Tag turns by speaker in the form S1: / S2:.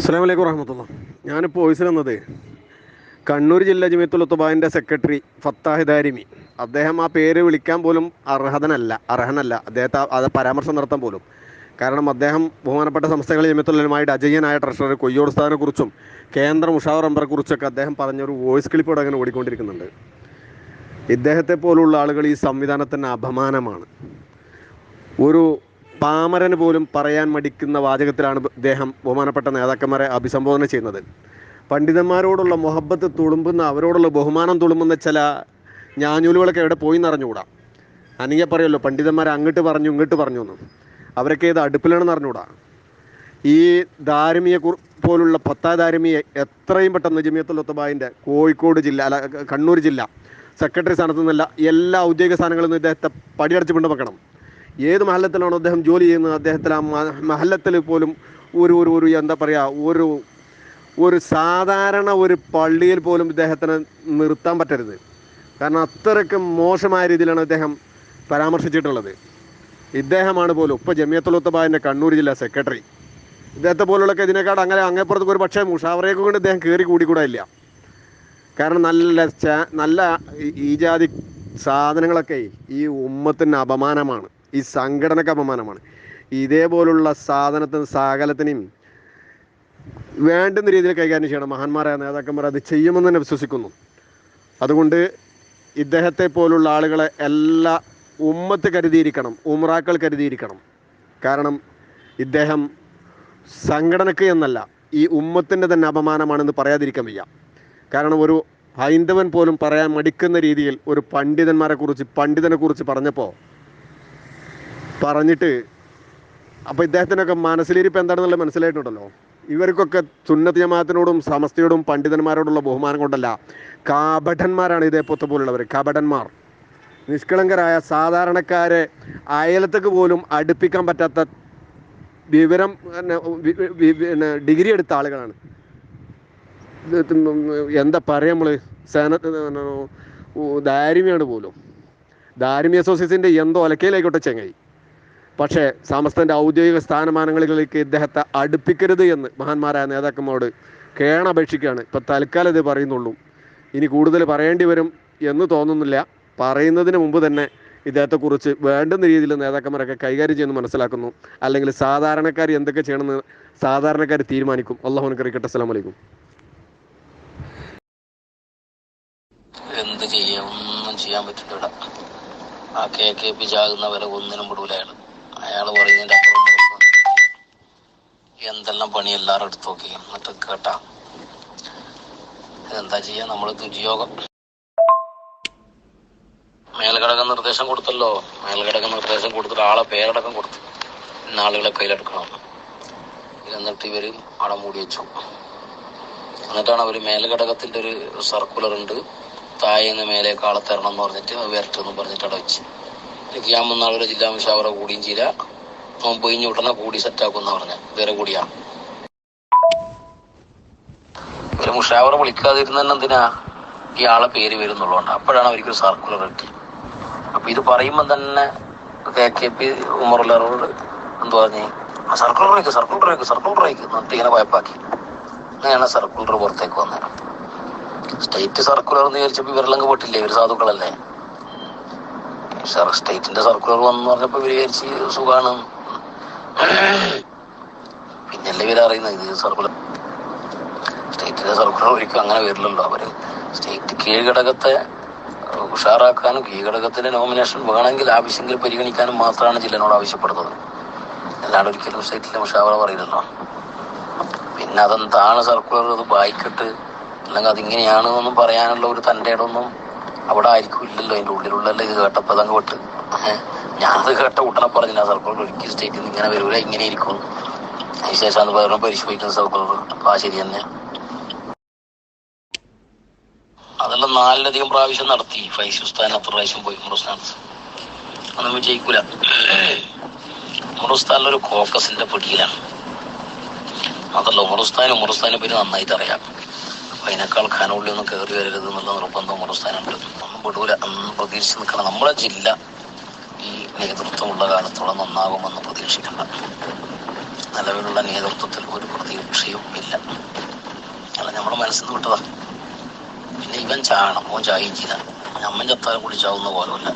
S1: അസ്സാം വലൈക്കും വറഹമത്തുള്ള. ഞാനിപ്പോൾ വോയിസിൽ വന്നത് കണ്ണൂർ ജില്ലാ ജമിയത്തുൽ സെക്രട്ടറി ഫത്താഹ് ദാരിമി. അദ്ദേഹം ആ പേര് വിളിക്കാൻ പോലും അർഹതനല്ല അർഹനല്ല. അദ്ദേഹത്തെ അത് പരാമർശം നടത്താൻ പോലും. കാരണം അദ്ദേഹം ബഹുമാനപ്പെട്ട സംസ്ഥകൾ ജമിയത്തുള്ളതുമായിട്ട് അജയ്യനായ ട്രഷറർ കൊയ്യോട് സ്ഥാനെ കുറിച്ചും കേന്ദ്ര മുഷാവർ അമ്പറെക്കുറിച്ചൊക്കെ അദ്ദേഹം പറഞ്ഞൊരു വോയിസ് ക്ലിപ്പ് അങ്ങനെ ഓടിക്കൊണ്ടിരിക്കുന്നുണ്ട്. ഇദ്ദേഹത്തെ പോലുള്ള ആളുകൾ ഈ സംവിധാനത്തിന് അപമാനമാണ്. ഒരു പാമരന് പോലും പറയാൻ മടിക്കുന്ന വാചകത്തിലാണ് ഇദ്ദേഹം ബഹുമാനപ്പെട്ട നേതാക്കന്മാരെ അഭിസംബോധന ചെയ്യുന്നത്. പണ്ഡിതന്മാരോടുള്ള മൊഹബത്ത് തുളുമ്പുന്ന അവരോടുള്ള ബഹുമാനം തുളുമ്പുന്ന ചില ഞാഞ്ഞൂലുകളൊക്കെ എവിടെ പോയി എന്നറിഞ്ഞുകൂടാ അനിയ പറയുമല്ലോ പണ്ഡിതന്മാർ അങ്ങോട്ട് പറഞ്ഞു ഇങ്ങോട്ട് പറഞ്ഞു എന്ന്. അവരൊക്കെ ഏത് അടുപ്പിലാണെന്ന് അറിഞ്ഞുകൂടാ? ഈ ദാരുമിയെ പോലുള്ള പത്താ ദാരുമിയെ എത്രയും പെട്ടെന്ന് ജമിയത്തുൽ ഒത്തബായിന്റെ കോഴിക്കോട് ജില്ല അല്ല കണ്ണൂർ ജില്ല സെക്രട്ടറി സ്ഥാനത്ത് നിന്നല്ല എല്ലാ ഔദ്യോഗിക സ്ഥാനങ്ങളിൽ നിന്ന് ഇദ്ദേഹത്തെ പടിയടച്ച് പിണ്ട് വെക്കണം ഏത് മഹല്ലത്തിലാണോ അദ്ദേഹം ജോലി ചെയ്യുന്നത്? അദ്ദേഹത്തിൽ ആ മഹല്ലത്തിൽ പോലും ഒരു ഒരു ഒരു എന്താ പറയുക ഒരു ഒരു സാധാരണ ഒരു പള്ളിയിൽ പോലും ഇദ്ദേഹത്തിന് നിർത്താൻ പറ്റരുത്. കാരണം അത്രയ്ക്ക് മോശമായ രീതിയിലാണ് ഇദ്ദേഹം പരാമർശിച്ചിട്ടുള്ളത്. ഇദ്ദേഹമാണ് പോലും ഇപ്പോൾ ജമിയത്തുലുത്തബാബിന്റെ കണ്ണൂർ ജില്ലാ സെക്രട്ടറി. ഇദ്ദേഹത്തെ പോലുള്ളൊക്കെ ഇതിനേക്കാട് അങ്ങനെ അങ്ങേപ്പുറത്ത് ഒരു പക്ഷേ മുഷാവറയൊക്കെ കൊണ്ട് ഇദ്ദേഹം കയറി കൂടിക്കൂടാ ഇല്ല. കാരണം നല്ല നല്ല ഈ- ജാതി സാധനങ്ങളൊക്കെ ഈ ഉമ്മത്തിന് അപമാനമാണ്. ഈ സംഘടനക്ക് അപമാനമാണ്. ഇതേപോലുള്ള സാധനത്തിന് സകലത്തിനെയും വേണ്ടുന്ന രീതിയിൽ കൈകാര്യം ചെയ്യണം. മഹാന്മാരായ നേതാക്കന്മാർ അത് ചെയ്യുമെന്ന് തന്നെ വിശ്വസിക്കുന്നു. അതുകൊണ്ട് ഇദ്ദേഹത്തെ പോലുള്ള ആളുകളെ എല്ലാ ഉമ്മത്ത് കരുതിയിരിക്കണം ഉമ്രാക്കൾ കരുതിയിരിക്കണം. കാരണം ഇദ്ദേഹം സംഘടനക്ക് എന്നല്ല ഈ ഉമ്മത്തിന്റെ തന്നെ അപമാനമാണെന്ന് പറയാതിരിക്കാൻ വയ്യ. കാരണം ഒരു ഹൈന്ദവൻ പോലും പറയാൻ മടിക്കുന്ന രീതിയിൽ ഒരു പണ്ഡിതന്മാരെ കുറിച്ച് പണ്ഡിതനെ കുറിച്ച് പറഞ്ഞപ്പോൾ പറഞ്ഞിട്ട് അപ്പോൾ ഇദ്ദേഹത്തിനൊക്കെ മനസ്സിലിരിപ്പ് എന്താണെന്നുള്ളത് മനസ്സിലായിട്ടുണ്ടല്ലോ. ഇവർക്കൊക്കെ സുന്നത്ത് ജമാഅത്തിനോടും സമസ്തയോടും പണ്ഡിതന്മാരോടുള്ള ബഹുമാനം കൊണ്ടല്ല കാപഠന്മാരാണ് ഇതേപോലത്തെ പോലുള്ളവർ കപടന്മാർ നിഷ്കളങ്കരായ സാധാരണക്കാരെ അയലത്തേക്ക് പോലും അടുപ്പിക്കാൻ പറ്റാത്ത വിവരം പിന്നെ ഡിഗ്രി എടുത്ത ആളുകളാണ്. എന്താ പറയാ നമ്മൾ സേന ദാരിമ്യാണ് പോലും. ദാരിമ്യ അസോസിയേഷന്റെ എന്തോ ഒലക്കയിലായിക്കോട്ടെ ചെങ്ങായി. പക്ഷേ സമസ്തന്റെ ഔദ്യോഗിക സ്ഥാനമാനങ്ങളിലേക്ക് ഇദ്ദേഹത്തെ അടുപ്പിക്കരുത് എന്ന് മഹാന്മാരായ നേതാക്കന്മാരോട് കേണപേക്ഷിക്കുകയാണ്. ഇപ്പം തൽക്കാലം ഇത് പറയുന്നുള്ളൂ. ഇനി കൂടുതൽ പറയേണ്ടി വരും എന്ന് തോന്നുന്നില്ല. പറയുന്നതിന് മുമ്പ് തന്നെ ഇദ്ദേഹത്തെക്കുറിച്ച് വേണ്ടുന്ന രീതിയിൽ നേതാക്കന്മാരൊക്കെ കൈകാര്യം ചെയ്യുന്നു മനസ്സിലാക്കുന്നു. അല്ലെങ്കിൽ സാധാരണക്കാർ എന്തൊക്കെ ചെയ്യണമെന്ന് സാധാരണക്കാർ തീരുമാനിക്കും. അള്ളാഹു ക്രിക്കറ്റ് അസ്സലാം അലൈക്കും.
S2: എന്ത് ചെയ്യാം? ഒന്നും ചെയ്യാൻ പറ്റില്ല ആ കെ കെ പി ചാകുന്ന വില ഒന്നിനും അയാൾ അയാൾ പറയുന്നതിന്റെ അപ്പുറം എന്തെല്ലാം പണി എല്ലാവരും എടുത്തു നോക്കി. എന്നിട്ട് കേട്ടാ. എന്താ ചെയ്യാ? നമ്മൾ ദുര്യോഗം. മേൽഘടക നിർദ്ദേശം കൊടുത്തല്ലോ. മേൽഘടക നിർദ്ദേശം കൊടുത്തിട്ട് ആളെ പേരടക്കം കൊടുത്തു ഇന്ന ആളുകളെ കയ്യിലെടുക്കണം. എന്നിട്ട് ഇവർ അവിടെ മൂടി വെച്ചു. എന്നിട്ടാണ് അവർ മേൽഘടകത്തിന്റെ ഒരു സർക്കുലർ ഉണ്ട്. താഴേന്ന് മേലേക്ക് ആളെ തരണം എന്ന് പറഞ്ഞിട്ട് വരട്ടെന്ന് പറഞ്ഞിട്ട് അവിടെ വെച്ച്. വന്നാളൊരു ജില്ലാ മുഷാവറ കൂടിയും ചെയ്ത. അവൻ പൊയിഞ്ഞു ഉടനെ കൂടി സെറ്റാക്കും എന്ന് പറഞ്ഞ. വേറെ കൂടിയാണ് ഒരു മുഷാവറ വിളിക്കാതിരുന്ന എന്തിനാ? ഈ ആളെ പേര് വരുന്നുള്ളതുകൊണ്ട്. അപ്പോഴാണ് അവർക്ക് സർക്കുലർ കിട്ടി. അപ്പൊ ഇത് പറയുമ്പോൾ തന്നെ കെ കെ പി ഉമറുള്ളവരോട് എന്ത് പറഞ്ഞ്? ആ അയക്ക് സർക്കുലർ അയക്ക് എന്നിട്ട് ഇങ്ങനെ വായ്പാക്കി അങ്ങനെയാണ് സർക്കുലർ പുറത്തേക്ക് വന്നത്. സ്റ്റേറ്റ് സർക്കുലർ എന്ന് വിചാരിച്ചപ്പോൾ ഇവരെല്ലാം പെട്ടില്ലേ? ഇവർ സാധുക്കളല്ലേ? സർ സ്റ്റേറ്റിന്റെ സർക്കുലർ വന്നു പറഞ്ഞപ്പോ ഇവർ വിചാരിച്ച് സുഖാണ്. പിന്നല്ലേ ഇവർ അറിയുന്നത്? ഇത് സർക്കുലർ സ്റ്റേറ്റിന്റെ സർക്കുലർ ഒരിക്കലും അങ്ങനെ വരില്ലല്ലോ. അവർ സ്റ്റേറ്റ് കീഴ്ഘടകത്തെ ഉഷാറാക്കാനും കീഴ്ഘടകത്തിന്റെ നോമിനേഷൻ വേണമെങ്കിൽ ആവശ്യമെങ്കിൽ പരിഗണിക്കാനും മാത്രമാണ് ജില്ലനോട് ആവശ്യപ്പെടുന്നത്. അല്ലാണ്ട് ഒരിക്കലും സ്റ്റേറ്റിലെ മുഷാവറ പറയില്ലല്ലോ. പിന്നെ അതെന്താണ് സർക്കുലർ? അത് വായിക്കട്ട് അല്ലെങ്കിൽ അതിങ്ങനെയാണ് എന്നൊന്നും പറയാനുള്ള ഒരു തന്റെ ഇടമൊന്നും അവിടെ ആയിരിക്കും ഇല്ലല്ലോ അതിന്റെ ഉള്ളിലുള്ള ഇത് കേട്ടപ്പോ അതങ്ങ് വിട്ട്. ഞാനത് കേട്ട ഉടനെ പറഞ്ഞു സർക്കുലർ ഒരിക്കലും സ്റ്റേറ്റിൽ നിന്ന് ഇങ്ങനെ വരൂല ഇങ്ങനെ ഇരിക്കും. അതിനുശേഷം അത് വേറെ പരിശോധിക്കുന്ന സർക്കുലർ അപ്പൊ ആ ശരി തന്നെ. അതെല്ലാം നാലിലധികം പ്രാവശ്യം നടത്തി. ഫൈസ് ഉസ്താൻ അത്ര പ്രാവശ്യം പോയി ഉമറുസ്ഥാനത്ത് ഒന്നും വിജയിക്കൂല. ഉമറുസ്ഥാനിലെ ഒരു കോക്കസിന്റെ പിടിയിലാണ്. അതല്ല ഉമറുസ്ഥാനും ഉമറുസ്ഥാനെ പറ്റി നന്നായിട്ട് അറിയാം. അതിനേക്കാൾ ഖാനുള്ളി ഒന്നും കയറി വരരുത് എന്നുള്ള നിർബന്ധം പ്രസ്ഥാനമുണ്ട് ഒന്നും വിടൂല അന്ന് പ്രതീക്ഷിച്ച് നിൽക്കണം നമ്മളെ ജില്ല ഈ നേതൃത്വമുള്ള കാലത്തോളം നന്നാകുമെന്ന് പ്രതീക്ഷിക്കണ്ട. നിലവിലുള്ള നേതൃത്വത്തിൽ ഒരു പ്രതീക്ഷയും ഇല്ല. അല്ല നമ്മുടെ മനസ്സിൽ നിന്ന് വിട്ടതാ. പിന്നെ ഇവൻ ചാകണം ഓൻ ചായും ചെയ്ത. അമ്മൻ ചത്താലും കുടിച്ചാവുന്ന പോലുമില്ല.